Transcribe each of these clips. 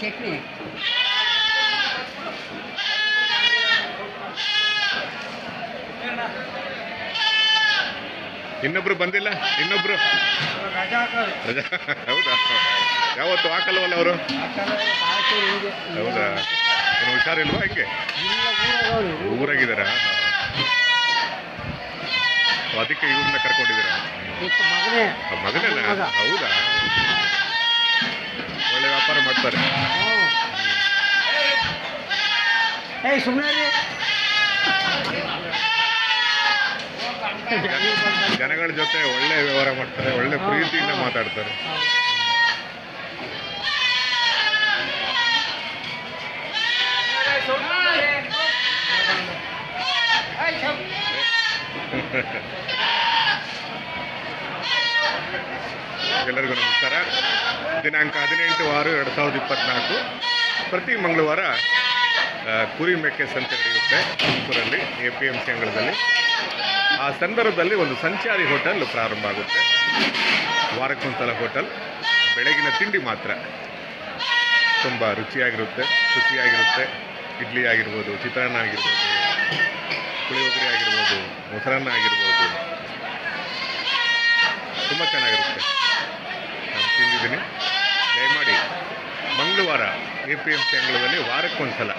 ಚಟ್ನಿ ಇನ್ನೊಬ್ರು ಬಂದಿಲ್ಲ? ಇನ್ನೊಬ್ರು? ಹೌದಾ? ಯಾವತ್ತು ಹಾಕಲ್ವಲ್ಲ ಅವರು? ಹೌದಾ? ಏನು ಹುಷಾರಿಲ್ವಾ ಹಂಗೆ ಊರಾಗಿದ್ದಾರಾ? ಅದಕ್ಕೆ ಇವ್ರನ್ನ ಕರ್ಕೊಂಡಿದ್ದೀರಾ? ಮಗನೇ. ಹೌದಾ? ಏಯ್ ಸುಮ್ಮನೆ ಜನಗಳ ಜೊತೆ ಒಳ್ಳೆ ವ್ಯವಹಾರ ಮಾಡ್ತಾರೆ ಒಳ್ಳೆ ಪ್ರೀತಿಯಿಂದ ಮಾತಾಡ್ತಾರೆ. ಎಲ್ಲರಿಗೂ ನಮಸ್ಕಾರ. ದಿನಾಂಕ ಹದಿನೆಂಟು ಆರು ಎರಡು ಸಾವಿರದ ಇಪ್ಪತ್ನಾಲ್ಕು. ಪ್ರತಿ ಮಂಗಳವಾರ ಕುರಿ ಮೇಕೆ ಸಂತೆ ನಡೆಯುತ್ತೆ ತುಮಕೂರಲ್ಲಿ ಎ ಪಿ ಎಂ ಸಿ ಅಂಗಳದಲ್ಲಿ. ಆ ಸಂದರ್ಭದಲ್ಲಿ ಒಂದು ಸಂಚಾರಿ ಹೋಟೆಲ್ ಪ್ರಾರಂಭ ಆಗುತ್ತೆ. ವಾರಕ್ಕೊಂದ್ಸಲ ಹೋಟೆಲ್. ಬೆಳಗಿನ ತಿಂಡಿ ಮಾತ್ರ. ತುಂಬ ರುಚಿಯಾಗಿರುತ್ತೆ, ಶುಚಿಯಾಗಿರುತ್ತೆ. ಇಡ್ಲಿ ಆಗಿರ್ಬೋದು, ಚಿತ್ರಾನ್ನ ಆಗಿರ್ಬೋದು, ಪುಳಿಯೋಗರೆ ಆಗಿರ್ಬೋದು, ಮೊಸರನ್ನ ಆಗಿರ್ಬೋದು ಮಂಗಳವಾರ ಎ ಪಿ ಎಂ ಸಿ ಅಂಗಳದಲ್ಲಿ ವಾರಕ್ಕೊಂದ್ಸಲ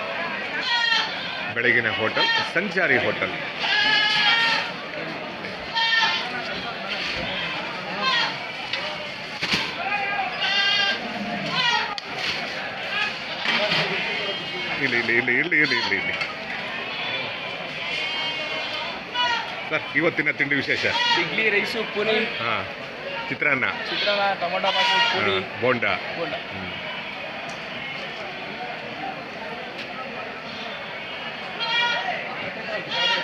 ಬೆಳಗಿನ ಹೋಟೆಲ್ ಸಂಚಾರಿ ಹೋಟೆಲ್. ಇಲ್ಲಿ ಇಲ್ಲಿ ಇಲ್ಲಿ ಇಲ್ಲಿ ಇಲ್ಲಿ ಇಲ್ಲಿ ಇಲ್ಲಿ. ಸರ್ ಇವತ್ತಿನ ತಿಂಡಿ ವಿಶೇಷ? ಇಡ್ಲಿ ರೈಸು ಪುರಿ. ಹಾಂ ಚಿತ್ರಾನ್ನ. ಚಿತ್ರಾನ್ನ ಟೊಮೊಟೊ ಬಾತು ಪುರಿ. ಬೋಂಡ. Yeah.